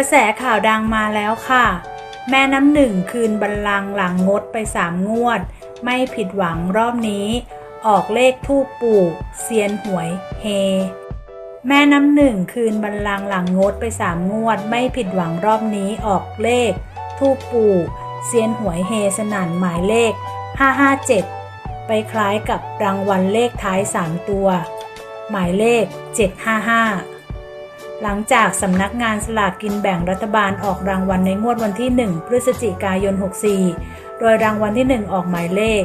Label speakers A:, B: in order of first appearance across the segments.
A: กระแสข่าวดังมาแล้วค่ะ แม่น้ำหนึ่งคืนบัลลังหลังงดไปสามงวด ไม่ผิดหวังรอบนี้ ออกเลขทูปปู่เซียนหวยเฮ แม่น้ำหนึ่งคืนบัลลังหลังงดไปสามงวด ไม่ผิดหวังรอบนี้ออกเลขทูปปู่เซียนหวยเฮสนันหมายเลข 557 ไปคล้ายกับรางวัลเลขท้าย 3 ตัว หมายเลข 755 หลังจากสำนักงานสลากกินแบ่งรัฐบาลออกรางวัลในงวดวันที่ 1 พฤศจิกายน 64 โดยรางวัลที่ 1 ออกหมายเลข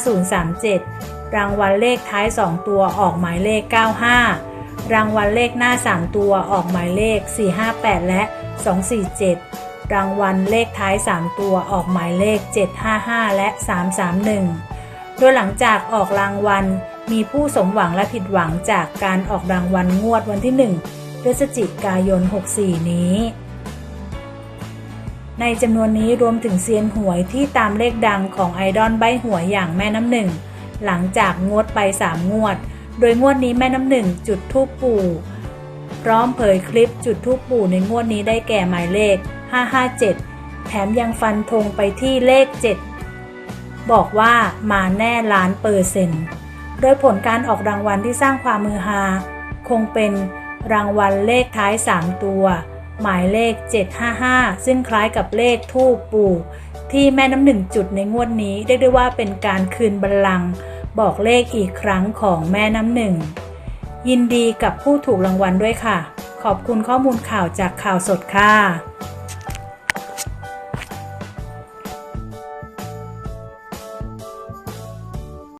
A: 045037 รางวัลเลขท้าย 2 ตัวออกหมายเลข 95 รางวัลเลขหน้า 3 ตัวออกหมายเลข 458 และ 247 รางวัลเลขท้าย 3 ตัวออกหมายเลข 755 และ 331 โดยหลังจากออกรางวัล มีผู้สมหวังและผิดหวังจากการออกรางวัลงวดวันที่ 1 พฤศจิกายน 64 นี้ ในจำนวนนี้รวมถึงเซียนหวยที่ตามเลขดังของไอดอลใบหวยอย่างแม่น้ำหนึ่ง หลังจากงวดไป 3 งวด โดยงวดนี้แม่น้ำหนึ่งจุดทูปปู่ พร้อมเผยคลิปจุดทูปปู่ในงวดนี้ได้แก่หมายเลข 557 แถมยังฟันธงไปที่เลข 7 บอกว่ามาแน่ล้านเปอร์เซ็นต์ โดยผลการออกรางวัลที่สร้างความมือฮาคงเป็นรางวัลเลขท้าย 3 ตัว หมายเลข 755 ซึ่งคล้ายกับเลขทูปปู่ ที่แม่น้ำหนึ่งจุดในงวดนี้เรียกได้ว่าเป็นการคืนบัลลังก์บอกเลขอีกครั้งของแม่น้ำหนึ่ง ยินดีกับผู้ถูกรางวัลด้วยค่ะ ขอบคุณข้อมูลข่าวจากข่าวสดค่ะ